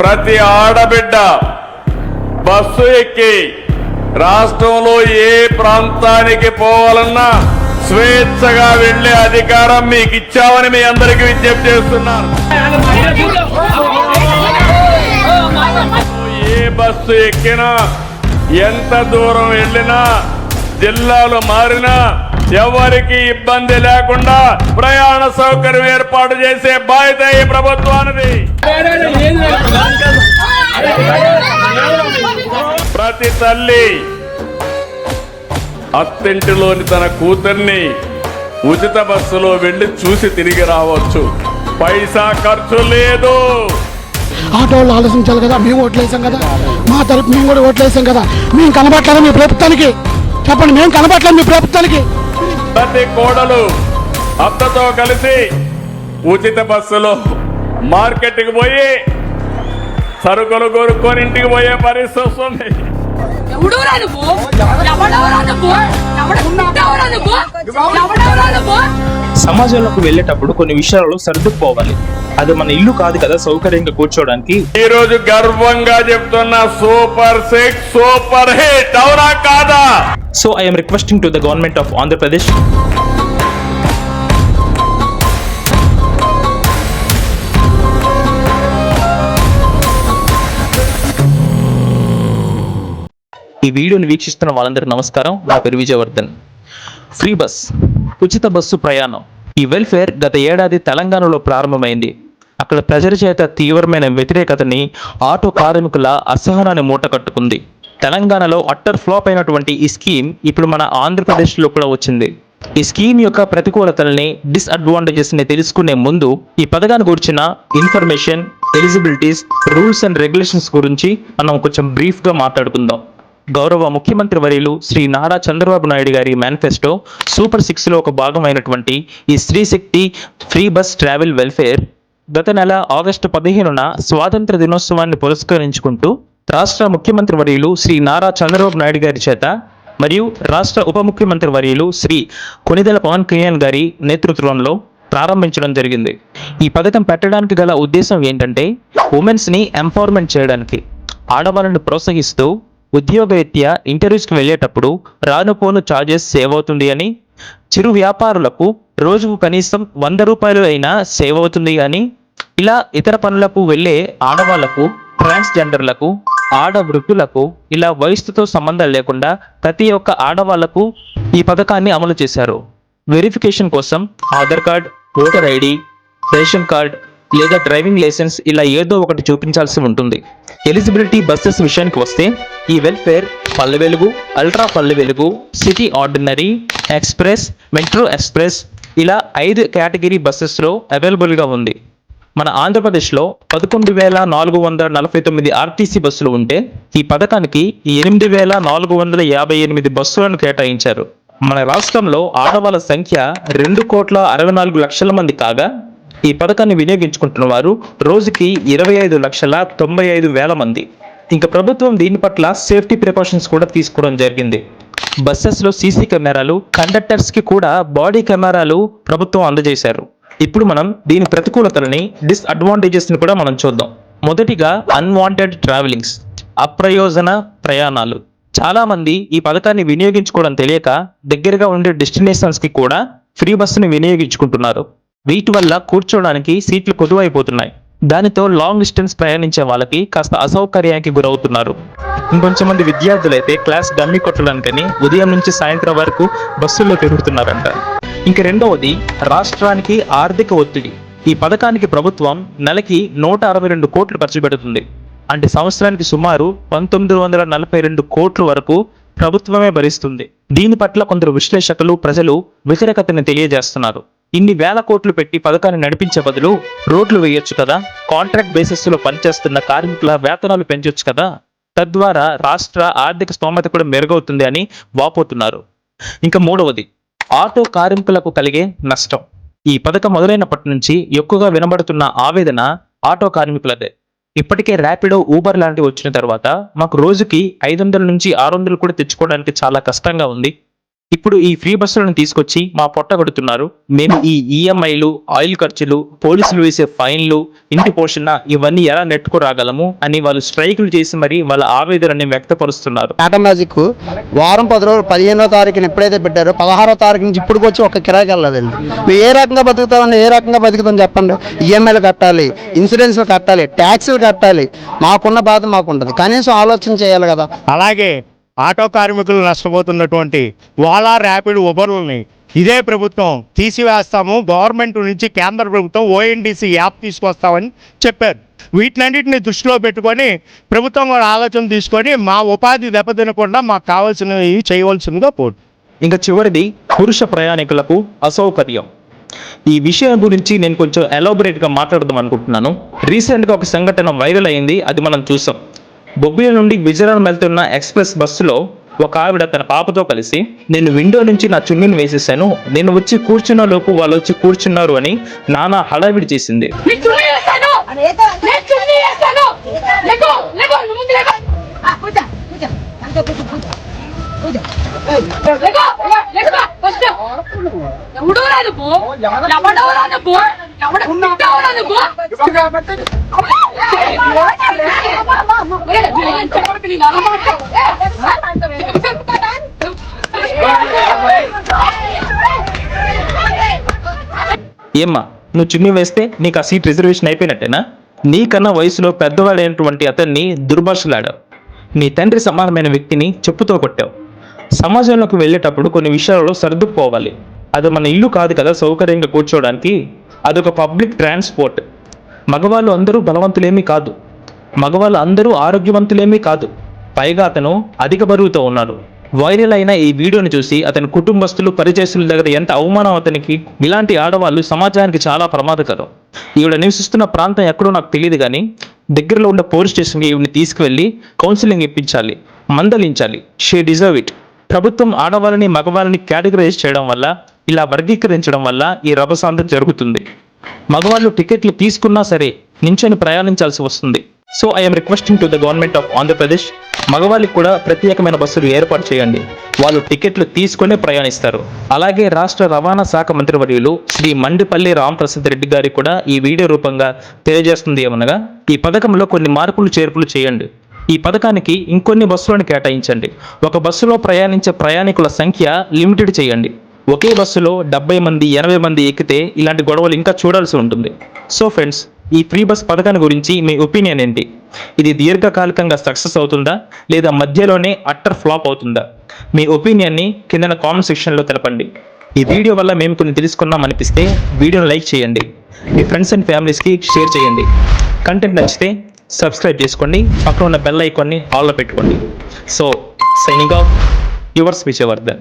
ప్రతి ఆడబిడ్డ బస్సు ఎక్కి రాష్ట్రంలో ఏ ప్రాంతానికి పోవాలన్నా స్వేచ్ఛగా వెళ్ళే అధికారం మీకు ఇచ్చామని మీ అందరికీ విజ్ఞప్తి చేస్తున్నాను. ఏ బస్సు ఎక్కినా ఎంత దూరం వెళ్ళినా జిల్లాలు మారినా ఎవరికి ఇబ్బంది లేకుండా ప్రయాణ సౌకర్యం ఏర్పాటు చేసే బాధ్యత ఈ ప్రభుత్వానికి ప్రతి తల్లి అత్తింటిలోని తన కూతుర్ని ఉచిత బస్సులో వెళ్ళి చూసి తిరిగి రావచ్చు. పైసా ఖర్చు లేదు. ఆటో వాళ్ళు ఆలోచించాలి కదా మేము ఓట్లు వేసాం కదా. మా తరపు మేము కూడా ఓట్లు వేసాం కదా. మేము కనబట్లేదు మీ ప్రభుత్వానికి. చెప్పండి మేము కనబట్లేదు మీ ప్రభుత్వానికి. ప్రతి కోడలు అత్తతో కలిసి ఉచిత బస్సులో మార్కెట్కి పోయి సరుకులు కొనుక్కొని ఇంటికి పోయే పరిస్థితి వస్తుంది. సమాజంలోకి వెళ్ళేటప్పుడు కొన్ని విషయాలలో సర్దుకుపోవాలి. అది మన ఇల్లు కాదు కదా సౌకర్యంగా కూర్చోవడానికి ఈ రోజు గర్వంగా చెప్తున్న సూపర్ సిక్స్ సూపర్ హిట్ అవునా కాదా? So I'm requesting to the government of Andhra Pradesh ఈ వీడియోని వీక్షిస్తున్న వాళ్ళందరికీ నమస్కారం. నా పేరు విజయవర్ధన్. ఫ్రీ బస్ ఉచిత బస్సు ప్రయాణం. ఈ వెల్ఫేర్ గత ఏడాది తెలంగాణలో ప్రారంభమైంది. అక్కడ ప్రజల చేత తీవ్రమైన వ్యతిరేకతని ఆటో కార్మికుల అసహనాన్ని మూటకట్టుకుంది తెలంగాణలో అట్టర్ ఫ్లాప్ అయినటువంటి ఈ స్కీమ్ ఇప్పుడు మన ఆంధ్రప్రదేశ్లో కూడా వచ్చింది. ఈ స్కీమ్ యొక్క ప్రతికూలతల్ని డిస్అడ్వాంటేజెస్ని తెలుసుకునే ముందు ఈ పథకాన్ని గురించిన information eligibilities rules and regulations గురించి మనం కొంచెం బ్రీఫ్గా మాట్లాడుకుందాం. గౌరవ ముఖ్యమంత్రి వర్యులు శ్రీ నారా చంద్రబాబు నాయుడు గారి మేనిఫెస్టో సూపర్ సిక్స్లో ఒక భాగమైనటువంటి ఈ స్త్రీశక్తి ఫ్రీ బస్ ట్రావెల్ వెల్ఫేర్ గత నెల ఆగస్టు పదిహేనున స్వాతంత్ర దినోత్సవాన్ని పురస్కరించుకుంటూ రాష్ట్ర ముఖ్యమంత్రి వర్యులు శ్రీ నారా చంద్రబాబు నాయుడు గారి చేత మరియు రాష్ట్ర ఉప ముఖ్యమంత్రి వర్యులు శ్రీ కొనిదెల పవన్ కళ్యాణ్ గారి నేతృత్వంలో ప్రారంభించడం జరిగింది. ఈ పథకం పెట్టడానికి గల ఉద్దేశం ఏంటంటే ఉమెన్స్ని ఎంపవర్మెంట్ చేయడానికి ఆడవాళ్ళని ప్రోత్సహిస్తూ ఉద్యోగరీత్యా ఇంటర్వ్యూస్కి వెళ్ళేటప్పుడు రానుపోను ఛార్జెస్ సేవ్ అవుతుంది అని? చిరు వ్యాపారులకు రోజుకు కనీసం వంద రూపాయలు అయినా సేవ్ అవుతుంది అని? ఇలా ఇతర పనులకు వెళ్ళే ఆడవాళ్ళకు ట్రాన్స్జెండర్లకు ఆడ వృద్ధులకు ఇలా వయసుతో సంబంధం లేకుండా ప్రతి ఒక్క ఆడవాళ్ళకు ఈ పథకాన్ని అమలు చేశారు. వెరిఫికేషన్ కోసం Aadhaar card voter ID ration card లేదా డ్రైవింగ్ లైసెన్స్ ఇలా ఏదో ఒకటి చూపించాల్సి ఉంటుంది. ఎలిజిబిలిటీ బస్సెస్ విషయానికి వస్తే ఈ welfare Palle Velugu ultra Palle Velugu city ordinary express metro express ఇలా ఐదు కేటగిరీ బస్సెస్లో అవైలబుల్గా ఉంది. మన ఆంధ్రప్రదేశ్లో పదకొండు వేల నాలుగు వందల నలభై తొమ్మిది ఆర్టీసీ బస్సులు ఉంటే ఈ పథకానికి ఎనిమిది వేల నాలుగు వందల యాభై ఎనిమిది బస్సులను కేటాయించారు. మన రాష్ట్రంలో ఆడవాళ్ళ సంఖ్య రెండు కోట్ల అరవై నాలుగు లక్షల మంది కాగా ఈ పథకాన్ని వినియోగించుకుంటున్న వారు రోజుకి ఇరవై ఐదు లక్షల తొంభై ఐదు వేల మంది. ఇంకా ప్రభుత్వం దీని పట్ల సేఫ్టీ ప్రికాషన్స్ కూడా తీసుకోవడం జరిగింది. బస్సెస్లో సీసీ కెమెరాలు కండక్టర్స్కి కూడా బాడీ కెమెరాలు ప్రభుత్వం అందజేశారు. ఇప్పుడు మనం దీని ప్రతికూలతలని డిస్అడ్వాంటేజెస్ని కూడా మనం చూద్దాం. మొదటిగా అన్వాంటెడ్ ట్రావెలింగ్స్ అప్రయోజన ప్రయాణాలు. చాలామంది ఈ పథకాన్ని వినియోగించుకోవడం తెలియక దగ్గరగా ఉండే డెస్టినేషన్స్కి కూడా ఫ్రీ బస్సుని వినియోగించుకుంటున్నారు. వీటి వల్ల కూర్చోవడానికి సీట్లు కొదువైపోతున్నాయి. దానితో లాంగ్ డిస్టెన్స్ ప్రయాణించే వాళ్ళకి కాస్త అసౌకర్యానికి గురవుతున్నారు. ఇంకొంచెం మంది విద్యార్థులైతే క్లాస్ డమ్మి కొట్టడానికని ఉదయం నుంచి సాయంత్రం వరకు బస్సుల్లో తిరుగుతున్నారంట. ఇంక రెండవది రాష్ట్రానికి ఆర్థిక ఒత్తిడి. ఈ పథకానికి ప్రభుత్వం నెలకి నూట అరవై రెండు కోట్లు ఖర్చు పెడుతుంది. అంటే సంవత్సరానికి సుమారు పంతొమ్మిది వందల నలభై రెండు కోట్ల వరకు ప్రభుత్వమే భరిస్తుంది. దీని పట్ల కొందరు విశ్లేషకులు ప్రజలు వ్యతిరేకతను తెలియజేస్తున్నారు. ఇన్ని వేల కోట్లు పెట్టి పథకాన్ని నడిపించే బదులు రోడ్లు వేయొచ్చు కదా కాంట్రాక్ట్ బేసిస్లో పనిచేస్తున్న కార్మికుల వేతనాలు పెంచొచ్చు కదా. తద్వారా రాష్ట్ర ఆర్థిక స్తోమత కూడా మెరుగవుతుంది అని వాపోతున్నారు. ఇంకా మూడవది ఆటో కార్మికులకు కలిగే నష్టం. ఈ పథకం మొదలైనప్పటి నుంచి ఎక్కువగా వినబడుతున్న ఆవేదన ఆటో కార్మికులదే. ఇప్పటికే ర్యాపిడో ఊబర్ లాంటివి వచ్చిన తర్వాత మాకు రోజుకి ఐదు వందల నుంచి ఆరు వందలు కూడా తెచ్చుకోవడానికి చాలా కష్టంగా ఉంది. ఇప్పుడు ఈ ఫ్రీ బస్సులను తీసుకొచ్చి మా పొట్ట కొడుతున్నారు. మేము ఈ ఈఎంఐలు ఆయిల్ ఖర్చులు పోలీసులు వేసే ఫైన్లు ఇంటి పోషణ ఇవన్నీ ఎలా నెట్టుకురాగలము అని వాళ్ళు స్ట్రైకులు చేసి మరి వాళ్ళ ఆవేదనని వ్యక్తపరుస్తున్నారు. టాటా మ్యాజిక్ వారం పది రోజులు పదిహేనో తారీఖున ఎప్పుడైతే పెట్టారో పదహారో తారీఖు నుంచి ఇప్పుడు వచ్చి ఒక కిరాయికి వెళ్ళదండి మేము ఏ రకంగా బతుకుతామని ఏ రకంగా బతుకుతాం చెప్పండి. ఈఎంఐలు కట్టాలి ఇన్సూరెన్స్లు కట్టాలి ట్యాక్సులు కట్టాలి. మాకున్న బాధ మాకు ఉంటుంది కనీసం ఆలోచన చేయాలి కదా. అలాగే ఆటో కార్మికులు నష్టపోతున్నటువంటి ఓలా ర్యాపిడ్ ఉబర్లని ఇదే ప్రభుత్వం తీసివేస్తాము. గవర్నమెంట్ నుంచి కేంద్ర ప్రభుత్వం ఓఎన్డీసీ యాప్ తీసుకొస్తామని చెప్పారు. వీటినన్నిటిని దృష్టిలో పెట్టుకొని ప్రభుత్వం కూడా ఆలోచన తీసుకొని మా ఉపాధి దెబ్బతినకుండా మాకు కావాల్సినవి చేయవలసిందిగా పోటీ ఇంకా చివరిది పురుష ప్రయాణికులకు అసౌకర్యం. ఈ విషయం గురించి నేను కొంచెం ఎలాబొరేట్గా మాట్లాడదాం అనుకుంటున్నాను. రీసెంట్గా ఒక సంఘటన వైరల్ అయింది. అది మనం చూసాం. బొబ్బిలి నుండి విజయనగరం వెళ్తున్న ఎక్స్ప్రెస్ బస్సులో ఒక ఆవిడ తన పాపతో కలిసి నేను విండో నుంచి నా చున్నీని వేసేసాను. నేను వచ్చి కూర్చున్న లోపు వాళ్ళు వచ్చి కూర్చున్నారు అని నానా హడావిడి చేసింది. ఎవడో రాదు వేస్తాను ఎవడో రాదు వేస్తాను ఏమ్మా నువ్వు చున్నీ వేస్తే నీకు ఆ సీట్ రిజర్వేషన్ అయిపోయినట్టేనా? నీకన్నా వయసులో పెద్దవాడైనటువంటి అతన్ని దుర్భాషలాడావు. నీ తండ్రి సమానమైన వ్యక్తిని చెప్పుతో కొట్టావు. సమాజంలోకి వెళ్ళేటప్పుడు కొన్ని విషయాలలో సర్దుకుపోవాలి. అది మన ఇల్లు కాదు కదా సౌకర్యంగా కూర్చోవడానికి. అదొక పబ్లిక్ ట్రాన్స్పోర్ట్. మగవాళ్ళు అందరూ బలవంతులేమీ కాదు. మగవాళ్ళు అందరూ ఆరోగ్యవంతులేమీ కాదు. పైగా అతను అధిక బరువుతో ఉన్నాడు. వైరల్ అయిన ఈ వీడియోని చూసి అతని కుటుంబస్తులు పరిచయస్తుల దగ్గర ఎంత అవమానం అతనికి ఇలాంటి ఆడవాళ్ళు సమాజానికి చాలా ప్రమాదకరం. ఈవిడ నివసిస్తున్న ప్రాంతం ఎక్కడో నాకు తెలియదు కానీ దగ్గరలో ఉన్న పోలీస్ స్టేషన్కి ఈవిని తీసుకువెళ్ళి కౌన్సిలింగ్ ఇప్పించాలి మందలించాలి. She deserve it. ప్రభుత్వం ఆడవాళ్ళని మగవాళ్ళని కేటగరైజ్ చేయడం వల్ల ఇలా వర్గీకరించడం వల్ల ఈ రభసాంతం జరుగుతుంది. మగవాళ్ళు టికెట్లు తీసుకున్నా సరే నించొని ప్రయాణించాల్సి వస్తుంది. So I'm requesting to the government of Andhra Pradesh మగవాళ్ళకి కూడా ప్రత్యేకమైన బస్సులు ఏర్పాటు చేయండి. వాళ్ళు టికెట్లు తీసుకునే ప్రయాణిస్తారు. అలాగే రాష్ట్ర రవాణా శాఖ మంత్రివర్యులు శ్రీ మండిపల్లి రామప్రసాద్ రెడ్డి గారి కూడా ఈ వీడియో రూపంగా తెలియజేస్తుంది ఏమనగా ఈ పథకంలో కొన్ని మార్పులు చేర్పులు చేయండి. ఈ పథకానికి ఇంకొన్ని బస్సులను కేటాయించండి. ఒక బస్సులో ప్రయాణించే ప్రయాణికుల సంఖ్య లిమిటెడ్ చేయండి. ఒకే బస్సులో డెబ్బై మంది ఎనభై మంది ఎక్కితే ఇలాంటి గొడవలు ఇంకా చూడాల్సి ఉంటుంది. సో ఫ్రెండ్స్ ఈ ఫ్రీ బస్ పథకాన్ని గురించి మీ ఒపీనియన్ ఏంటి? ఇది దీర్ఘకాలికంగా సక్సెస్ అవుతుందా? లేదా మధ్యలోనే అట్టర్ ఫ్లాప్ అవుతుందా? మీ ఒపీనియన్ని కింద కామెంట్ సెక్షన్లో తెలపండి. ఈ వీడియో వల్ల మేము కొన్ని తెలుసుకున్నాం అనిపిస్తే వీడియోను లైక్ చేయండి. మీ ఫ్రెండ్స్ అండ్ ఫ్యామిలీస్కి షేర్ చేయండి. కంటెంట్ నచ్చితే సబ్స్క్రైబ్ చేసుకోండి. పక్కన ఉన్న బెల్ ఐకాన్ని ఆల్లో పెట్టుకోండి. So signing off. Yours Vijayavardhan.